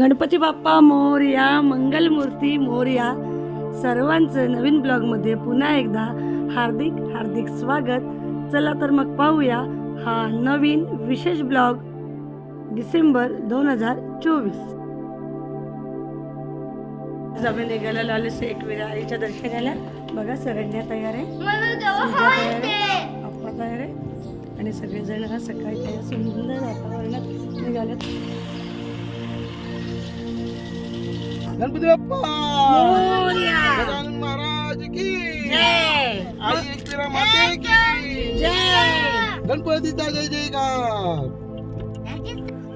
गणपती बाप्पा मोरया मंगलमूर्ती मोरया. सर्वांचं नवीन ब्लॉगमध्ये पुन्हा एकदा हार्दिक हार्दिक स्वागत. चला तर मग पाहूया हा नवीन विशेष ब्लॉग डिसेंबर दोन हजार चोवीस. आम्ही निघायला आलो एकविरा आईच्या दर्शनाला. बघा सरण्या तयार आहे. तयार आहे. तयार आणि सगळेजण हा सकाळी त्या सुंदर वातावरणात निघाले गणपती बाप्पा मोरया! गजानन महाराज की! जय! आई एकविरा माते की! जय! गणपतीचा जय जयकार!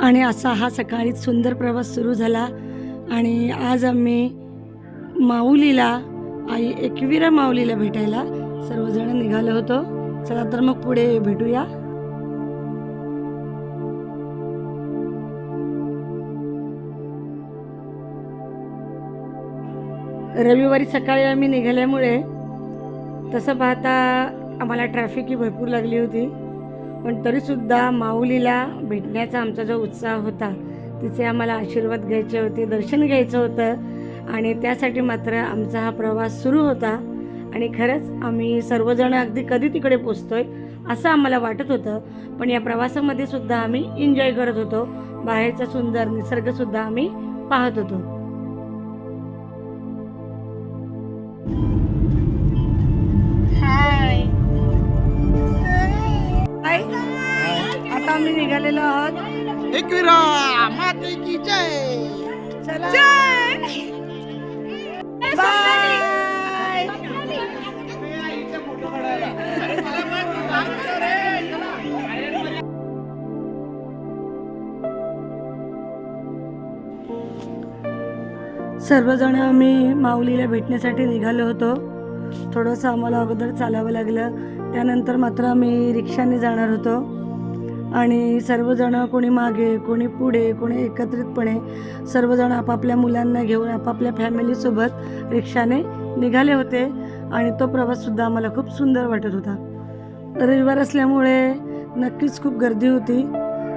आणि असा हा सकाळी सुंदर प्रवास सुरू झाला. आणि आज आम्ही माऊलीला आई एकविरा माऊलीला भेटायला सर्वजण निघालो होतो. चला तर मग पुढे भेटूया. रविवारी सकाळी आम्ही निघाल्यामुळे तसं पाहता आम्हाला ट्रॅफिकही भरपूर लागली होती. पण तरीसुद्धा माऊलीला भेटण्याचा आमचा जो उत्साह होता तिचे आम्हाला आशीर्वाद घ्यायचे होते दर्शन घ्यायचं होतं आणि त्यासाठी मात्र आमचा हा प्रवास सुरू होता. आणि खरंच आम्ही सर्वजण अगदी कधी तिकडे पोचतोय असं आम्हाला वाटत होतं. पण या प्रवासामध्ये सुद्धा आम्ही एन्जॉय करत होतो. बाहेरचा सुंदर निसर्गसुद्धा आम्ही पाहत होतो. हाय हाय आता आम्ही निघालेलो आहोत एकविरा माते की जय चला बाय सर्वजण आम्ही माऊलीला भेटण्यासाठी निघालो होतो. थोडंसं आम्हाला अगोदर चालावं लागलं. त्यानंतर मात्र आम्ही रिक्षाने जाणार होतो. आणि सर्वजण कोणी मागे कोणी पुढे कोणी एकत्रितपणे सर्वजण आपापल्या मुलांना घेऊन आपापल्या फॅमिलीसोबत रिक्षाने निघाले होते. आणि तो प्रवाससुद्धा आम्हाला खूप सुंदर वाटत होता. रविवार असल्यामुळे नक्कीच खूप गर्दी होती.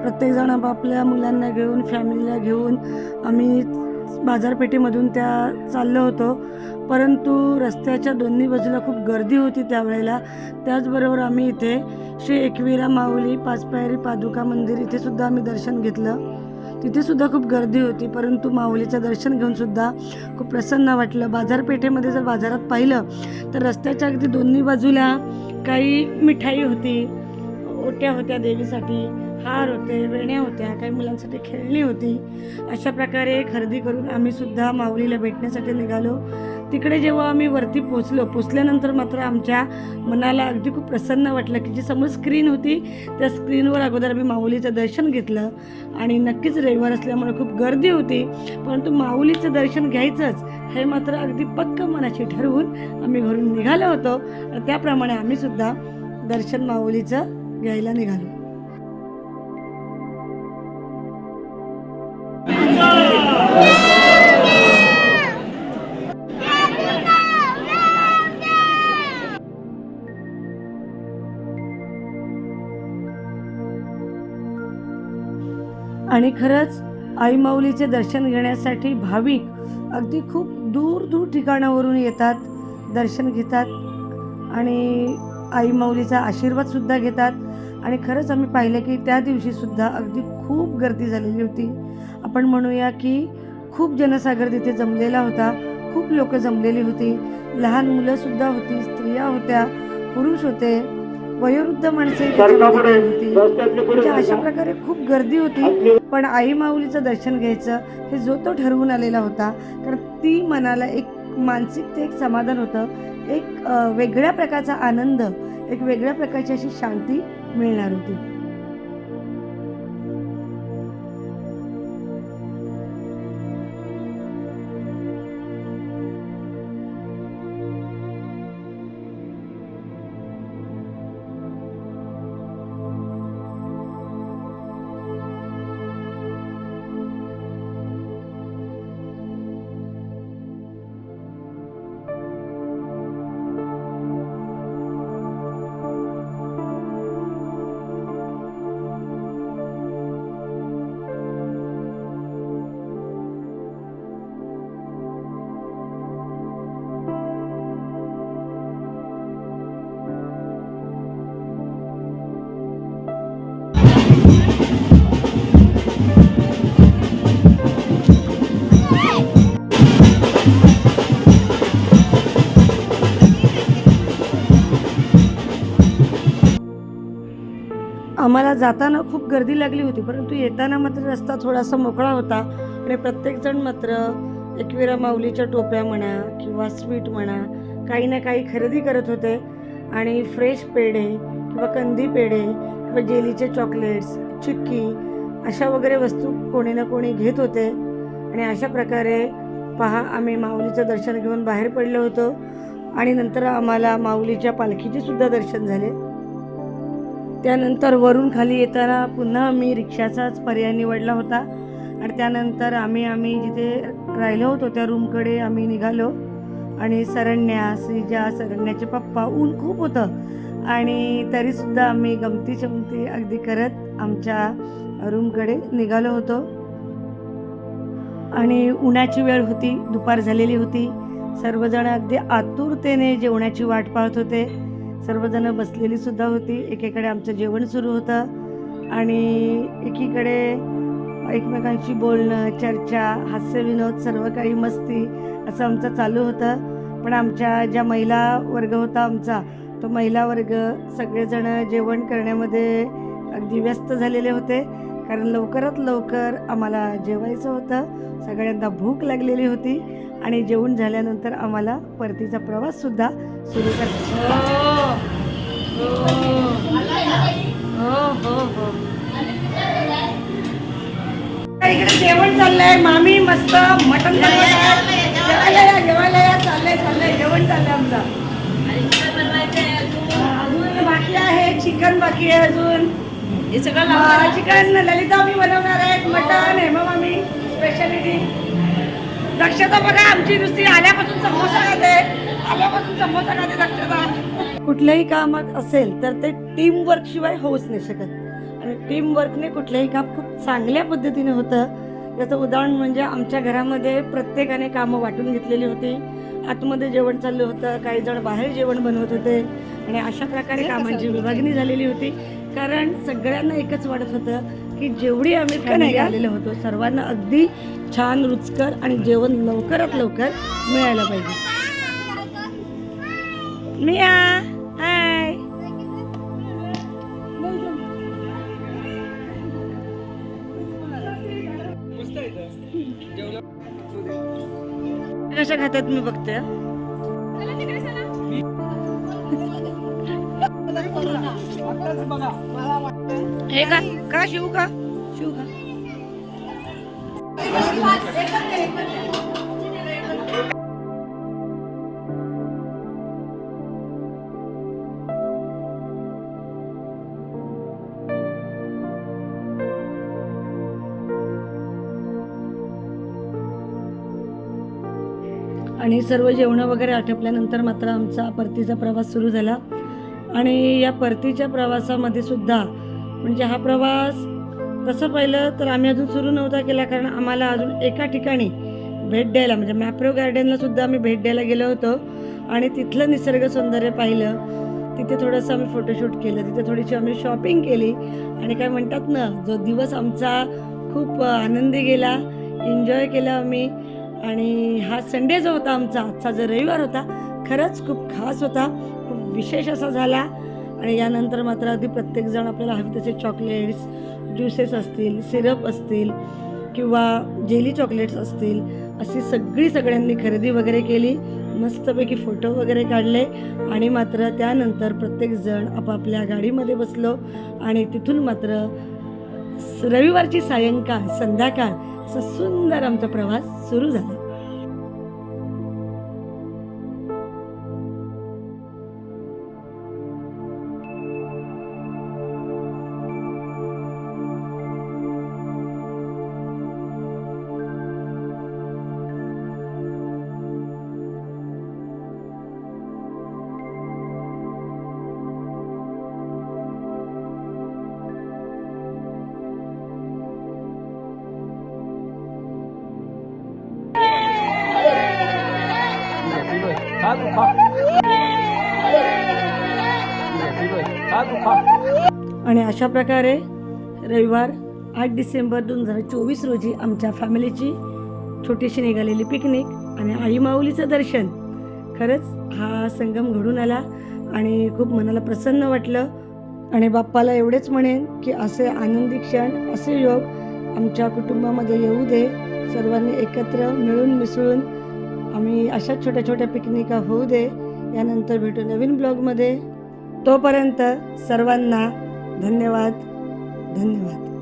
प्रत्येकजण आपापल्या मुलांना घेऊन फॅमिलीला घेऊन आम्ही बाजारपेठेमधून त्या चाललो होतो. परंतु रस्त्याच्या दोन्ही बाजूला खूप गर्दी होती त्यावेळेला. त्याचबरोबर आम्ही इथे श्री एकविरा माऊली पाचपायरी पादुका मंदिर इथेसुद्धा आम्ही दर्शन घेतलं. तिथेसुद्धा खूप गर्दी होती परंतु माऊलीचं दर्शन घेऊनसुद्धा खूप प्रसन्न वाटलं. बाजारपेठेमध्ये जर बाजारात पाहिलं तर रस्त्याच्या अगदी दोन्ही बाजूला काही मिठाई होती ओट्या होत्या देवीसाठी. हार होते वेण्या होत्या काही मुलांसाठी खेळणी होती. अशा प्रकारे खरेदी करून आम्ही सुद्धा माऊलीला भेटण्यासाठी निघालो. तिकडे जेव्हा आम्ही वरती पोचलो पोचल्यानंतर मात्र आमच्या मनाला अगदी खूप प्रसन्न वाटलं की जी समोर स्क्रीन होती त्या स्क्रीनवर अगोदर आम्ही माऊलीचं दर्शन घेतलं. आणि नक्कीच रविवार असल्यामुळे खूप गर्दी होती परंतु माऊलीचं दर्शन घ्यायचंच हे मात्र अगदी पक्क मनाशी ठरवून आम्ही घरून निघालो होतो. त्याप्रमाणे आम्ही सुद्धा दर्शन माऊलीचं घ्यायला निघालो. आणि खरंच आईमाऊलीचे दर्शन घेण्यासाठी भाविक अगदी खूप दूर दूर ठिकाणावरून येतात दर्शन घेतात आणि आईमाऊलीचा आशीर्वादसुद्धा घेतात. आणि खरंच आम्ही पाहिलं की त्या दिवशीसुद्धा अगदी खूप गर्दी झालेली होती. आपण म्हणूया की खूप जनसागर तिथे जमलेला होता खूप लोक जमलेली होती. लहान मुलंसुद्धा होती स्त्रिया होत्या पुरुष होते. वयोवृद्ध माणसे होती. म्हणजे अशा प्रकारे खूप गर्दी होती. पण आई माऊलीचं दर्शन घ्यायचं हे जो तो ठरवून आलेला होता. कारण ती मनाला एक मानसिक ते एक समाधान होतं. एक वेगळ्या प्रकारचा आनंद एक वेगळ्या प्रकारची अशी शांती मिळणार होती. आम्हाला जाताना खूप गर्दी लागली होती परंतु येताना मात्र रस्ता थोडासा मोकळा होता. आणि प्रत्येकजण मात्र एकविरा माऊलीच्या टोप्या म्हणा किंवा स्वीट म्हणा काही ना काही खरेदी करत होते. आणि फ्रेश पेढे किंवा कंदी पेढे किंवा जेलीचे चॉकलेट्स चिक्की अशा वगैरे वस्तू कोणी ना कोणी घेत होते. आणि अशा प्रकारे पहा आम्ही माऊलीचं दर्शन घेऊन बाहेर पडलो होतो. आणि नंतर आम्हाला माऊलीच्या पालखीचे सुद्धा दर्शन झाले. त्यानंतर वरून खाली येताना पुन्हा आम्ही रिक्षाचाच पर्याय निवडला होता. आणि त्यानंतर आम्ही आम्ही जिथे राहिलो होतो त्या रूमकडे आम्ही निघालो. आणि सरण्या श्रीजा सरण्याचे पप्पा ऊन खूप होतं. आणि तरीसुद्धा आम्ही गमती चमती अगदी करत आमच्या रूमकडे निघालो होतो. आणि उन्हाची वेळ होती दुपार झालेली होती. सर्वजण अगदी आतुरतेने जेवणाची वाट पाहत होते. सर्वजण बसलेली सुद्धा होती. एकीकडे आमचं जेवण सुरू होतं. आणि एकीकडे एकमेकांशी बोलणं चर्चा हास्यविनोद सर्व काही मस्ती असं आमचं चालू होतं. पण आमच्या ज्या महिला वर्ग होता आमचा तो महिला वर्ग सगळेजण जेवण करण्यामध्ये अगदी व्यस्त झालेले होते. कारण लवकरात लवकर आम्हाला जेवायचं होतं. सगळ्यांना भूक लागलेली होती. आणि जेवण झाल्यानंतर आम्हाला परतीचा प्रवास सुद्धा सुरू हो हो हो इकडे जेवण चाललंय. मामी मस्त मटन जेवायला या जेवायला या. चाललंय चाललंय. जेवण चाललंय आमचं. अजून बाकी आहे. चिकन बाकी आहे अजून. हे सगळं चिकन ललिता मी बनवणार आहे मटन हेमा मामी स्पेशालिटी दक्षता बघा आमची नुसती आल्यापासून समोसा खाते. आल्यापासून समोसा खाते दक्षता. कुठलंही काम असेल तर ते टीम वर्क शिवाय होऊच नाही शकत. आणि टीम वर्कने कुठलंही काम खूप चांगल्या पद्धतीने होतं. याचं उदाहरण म्हणजे आमच्या घरामध्ये प्रत्येकाने कामं वाटून घेतलेली होती. आतमध्ये जेवण चाललं होतं काही जण बाहेर जेवण बनवत होते. आणि अशा प्रकारे कामांची विभागणी झालेली होती. कारण सगळ्यांना एकच वाटत होतं की जेवढी आम्ही फॅमिली आलेलो होतो सर्वांना अगदी छान रुचकर आणि जेवण लवकरात लवकर मिळायला पाहिजे. मिया हाय कशा खातात मी बघते? हे का? का शिव का? शिव का? आणि सर्व जेवणं वगैरे आटपल्यानंतर मात्र आमचा परतीचा प्रवास सुरू झाला. आणि या परतीच्या प्रवासामध्ये सुद्धा म्हणजे हा प्रवास तसं पाहिलं तर आम्ही अजून सुरू नव्हता केला कारण आम्हाला अजून एका ठिकाणी भेट द्यायला म्हणजे मॅप्रो गार्डनला सुद्धा आम्ही भेट द्यायला गेलो होतो. आणि तिथलं निसर्ग सौंदर्य पाहिलं तिथे थोडंसं आम्ही फोटोशूट केलं तिथे थोडीशी आम्ही शॉपिंग केली. आणि काय म्हणतात ना जो दिवस आमचा खूप आनंदी गेला एन्जॉय केला आम्ही. आणि हा संडे जो होता आमचा आजचा जो रविवार होता खरंच खूप खास होता. विशेष असा झाला. आणि यानंतर मात्र अगदी प्रत्येकजण आपल्याला हवे तसे चॉकलेट्स ज्युसेस असतील सिरप असतील किंवा जेली चॉकलेट्स असतील अशी सगळी सगळ्यांनी खरेदी वगैरे केली. मस्तपैकी फोटो वगैरे काढले. आणि मात्र त्यानंतर प्रत्येकजण आपापल्या गाडीमध्ये बसलो. आणि तिथून मात्र स- रविवारची सायंकाळ संध्याकाळ असा सुंदर आमचा प्रवास सुरू झाला. आणि अशा प्रकारे रविवार आठ डिसेंबर दोन हजार चोवीस रोजी आमच्या फॅमिलीची छोटीशी निघालेली पिकनिक आणि आई माऊलीचं दर्शन. खरंच हा संगम घडून आला आणि खूप मनाला प्रसन्न वाटलं. आणि बाप्पाला एवढेच म्हणेन की असे आनंदी क्षण असे योग आमच्या कुटुंबामध्ये येऊ दे. सर्वांनी एकत्र मिळून मिसळून आम्ही अशाच छोट्या छोट्या पिकनिका होऊ दे. यानंतर भेटू नवीन ब्लॉगमध्ये. तोपर्यंत सर्वांना धन्यवाद. धन्यवाद.